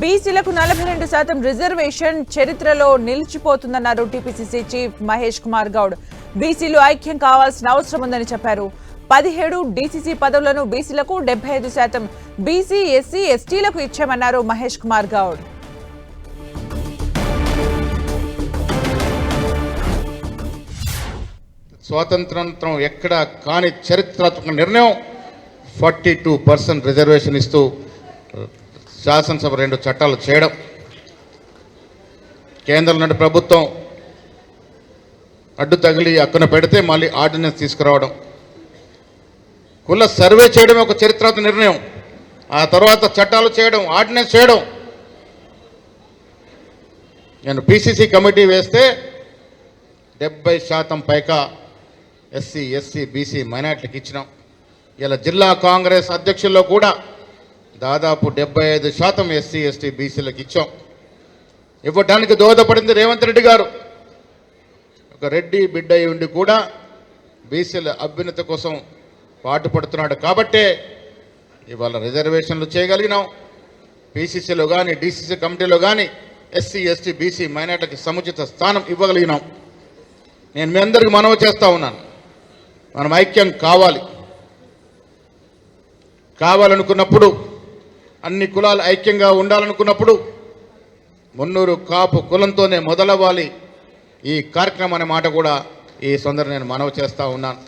బీసీలకు నలభై రెండు శాతం రిజర్వేషన్ చరిత్రలో నిలిచిపోతుందన్నారు టీపీసీసీ చీఫ్ మహేష్ కుమార్ గౌడ్. బీసీలు ఐక్యం కావాల్సిన అవసరం ఉందని చెప్పారు. పదిహేడు డీసీసీ పదవులను బీసీలకు డెబ్బై ఐదు శాతం బీసీ ఎస్సీ ఎస్టీలకు ఇచ్చామన్నారు మహేష్ కుమార్ గౌడ్. స్వాతంత్రం ఎక్కడ కాని చరిత్రాత్మక నిర్ణయం ఫార్టీ టూ పర్సెంట్ రిజర్వేషన్ ఇస్తూ శాసనసభ రెండు చట్టాలు చేయడం. కేంద్రం నుండి ప్రభుత్వం అడ్డు తగిలి అక్కున పెడితే మళ్ళీ ఆర్డినెన్స్ తీసుకురావడం. కుల సర్వే చేయడమే ఒక చరిత్రాత్మక నిర్ణయం. ఆ తర్వాత చట్టాలు చేయడం ఆర్డినెన్స్ చేయడం. నేను పీసీసీ కమిటీ వేస్తే డెబ్బై శాతం పైగా ఎస్సీ ఎస్సీ బీసీ మైనార్టీలకు ఇచ్చినాం. ఇలా జిల్లా కాంగ్రెస్ అధ్యక్షుల్లో కూడా దాదాపు డెబ్బై ఐదు శాతం ఎస్సీ ఎస్టీ బీసీలకు ఇచ్చాం. ఇవ్వడానికి దోహదపడింది రేవంత్ రెడ్డి గారు. ఒక రెడ్డి బిడ్డ అయి ఉండి కూడా బీసీల అభ్యున్నత కోసం పాటుపడుతున్నాడు కాబట్టే ఇవాళ రిజర్వేషన్లు చేయగలిగినాం. పీసీసీలో కానీ డీసీసీ కమిటీలో కానీ ఎస్సీ ఎస్టీ బీసీ మైనార్టీకి సముచిత స్థానం ఇవ్వగలిగినాం. నేను మీ అందరికి మనవి చేస్తా ఉన్నాను. మనం ఐక్యం కావాలి. కావాలనుకున్నప్పుడు అన్ని కులాలు ఐక్యంగా ఉండాలనుకున్నప్పుడు మున్నూరు కాపు కులంతోనే మొదలవ్వాలి. ఈ కార్యక్రమం అనే మాట కూడా ఈ సందర్భం నేను మనవి చేస్తూ ఉన్నాను.